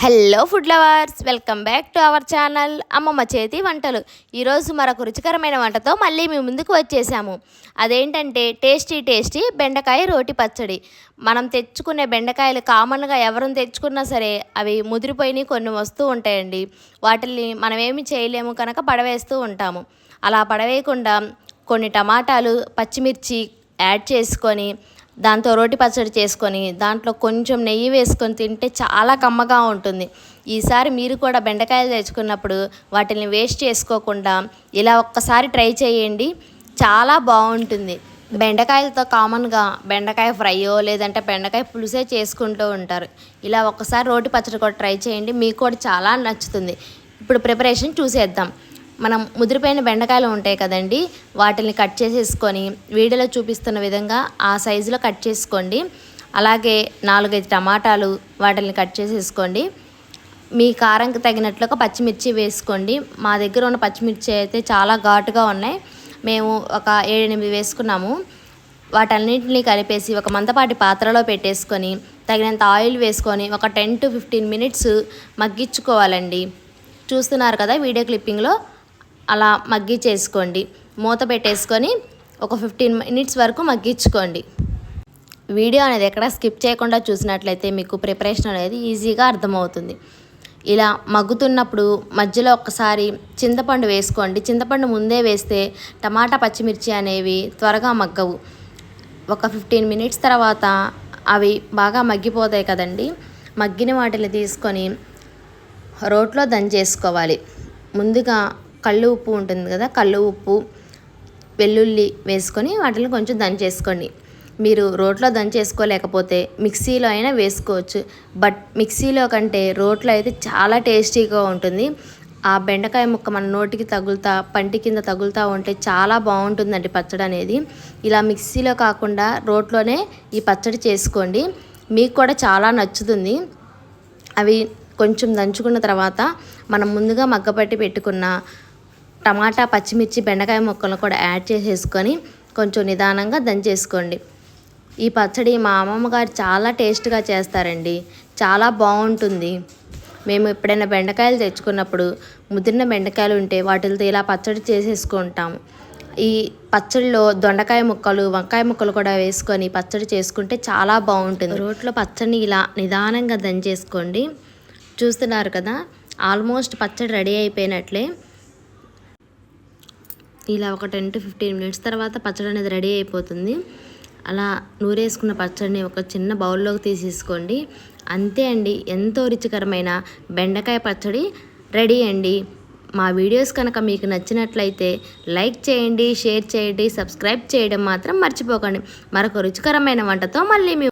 Hello food lovers welcome back to our channel అమ్మమ్మ చేతి వంటలు. ఈరోజు మరొక రుచికరమైన వంటతో మళ్ళీ మీ ముందుకు వచ్చేసాము. అదేంటంటే టేస్టీ టేస్టీ బెండకాయ రోటి పచ్చడి. మనం తెచ్చుకునే బెండకాయలు కామన్గా ఎవరు తెచ్చుకున్నా సరే అవి ముదిరిపోయినాయి కొన్ని వస్తూ ఉంటాయండి. వాటిని మనం ఏమి చేయలేము కనుక పడవేస్తూ ఉంటాము. అలా పడవేయకుండా కొన్ని టమాటాలు పచ్చిమిర్చి యాడ్ చేసుకొని దాంతో రోటి పచ్చడి చేసుకొని దాంట్లో కొంచెం నెయ్యి వేసుకొని తింటే చాలా కమ్మగా ఉంటుంది. ఈసారి మీరు కూడా బెండకాయలు తెచ్చుకున్నప్పుడు వాటిని వేస్ట్ చేసుకోకుండా ఇలా ఒక్కసారి ట్రై చేయండి. చాలా బాగుంటుంది. బెండకాయలతో కామన్గా బెండకాయ ఫ్రైయో లేదంటే బెండకాయ పులుసే చేసుకుంటూ ఉంటారు. ఇలా ఒక్కసారి రోటి పచ్చడి కూడా ట్రై చేయండి. మీకు కూడా చాలా నచ్చుతుంది. ఇప్పుడు ప్రిపరేషన్ చూసేద్దాం. మనం ముదిరిపోయిన బెండకాయలు ఉంటాయి కదండి వాటిని కట్ చేసేసుకొని వీడియోలో చూపిస్తున్న విధంగా ఆ సైజులో కట్ చేసుకోండి. అలాగే నాలుగైదు టమాటాలు వాటిని కట్ చేసేసుకోండి. మీ కారంకి తగినట్లుగా పచ్చిమిర్చి వేసుకోండి. మా దగ్గర ఉన్న పచ్చిమిర్చి అయితే చాలా ఘాటుగా ఉన్నాయి. మేము ఒక ఏడెనిమిది వేసుకున్నాము. వాటన్నింటినీ కలిపేసి ఒక మందపాటి పాత్రలో పెట్టేసుకొని తగినంత ఆయిల్ వేసుకొని ఒక టెన్ టు ఫిఫ్టీన్ మినిట్స్ మగ్గించుకోవాలండి. చూస్తున్నారు కదా వీడియో క్లిప్పింగ్లో? అలా మగ్గి చేసుకోండి. మూత పెట్టేసుకొని ఒక ఫిఫ్టీన్ మినిట్స్ వరకు మగ్గించుకోండి. వీడియో అనేది ఎక్కడ స్కిప్ చేయకుండా చూసినట్లయితే మీకు ప్రిపరేషన్ అనేది ఈజీగా అర్థమవుతుంది. ఇలా మగ్గుతున్నప్పుడు మధ్యలో ఒకసారి చింతపండు వేసుకోండి. చింతపండు ముందే వేస్తే టమాటా పచ్చిమిర్చి అనేవి త్వరగా మగ్గవు. ఒక ఫిఫ్టీన్ మినిట్స్ తర్వాత అవి బాగా మగ్గిపోతాయి కదండి. మగ్గిన వాటిని తీసుకొని రోట్లో దంచేసుకోవాలి. ముందుగా కళ్ళు ఉప్పు ఉంటుంది కదా కళ్ళు ఉప్పు వెల్లుల్లి వేసుకొని వాటిని కొంచెం దంచేసుకోండి. మీరు రోట్లో దంచేసుకోలేకపోతే మిక్సీలో అయినా వేసుకోవచ్చు. బట్ మిక్సీలో కంటే రోట్లో అయితే చాలా టేస్టీగా ఉంటుంది. ఆ బెండకాయ ముక్క మన నోటికి తగులుతా పంటి కింద తగులుతూ ఉంటే చాలా బాగుంటుందండి పచ్చడి అనేది. ఇలా మిక్సీలో కాకుండా రోట్లోనే ఈ పచ్చడి చేసుకోండి. మీకు కూడా చాలా నచ్చుతుంది. అవి కొంచెం దంచుకున్న తర్వాత మనం ముందుగా మగ్గపట్టి పెట్టుకున్న టమాటా పచ్చిమిర్చి బెండకాయ ముక్కలను కూడా యాడ్ చేసేసుకొని కొంచెం నిదానంగా దంచేసుకోండి ఈ పచ్చడి మా అమ్మమ్మ గారు చాలా టేస్ట్గా చేస్తారండి. చాలా బాగుంటుంది. మేము ఎప్పుడైనా బెండకాయలు తెచ్చుకున్నప్పుడు ముదిరిన బెండకాయలు ఉంటే వాటితో ఇలా పచ్చడి చేసేసుకుంటాం ఈ పచ్చడిలో దొండకాయ ముక్కలు వంకాయ ముక్కలు కూడా వేసుకొని పచ్చడి చేసుకుంటే చాలా బాగుంటుంది. రోట్లో పచ్చడిని ఇలా నిదానంగా దంచేసుకోండి చూస్తున్నారు కదా ఆల్మోస్ట్ పచ్చడి రెడీ అయిపోయినట్లే. ఇలా ఒక టెన్ టు ఫిఫ్టీన్ మినిట్స్ తర్వాత పచ్చడి అనేది రెడీ అయిపోతుంది. అలా నూరేసుకున్న పచ్చడిని ఒక చిన్న బౌల్లోకి తీసేసుకోండి. అంతే అండి ఎంతో రుచికరమైన బెండకాయ పచ్చడి రెడీ అండి. మా వీడియోస్ కనుక మీకు నచ్చినట్లయితే లైక్ చేయండి షేర్ చేయండి సబ్స్క్రైబ్ చేయడం మాత్రం మర్చిపోకండి. మరొక రుచికరమైన వంటతో మళ్ళీ మేము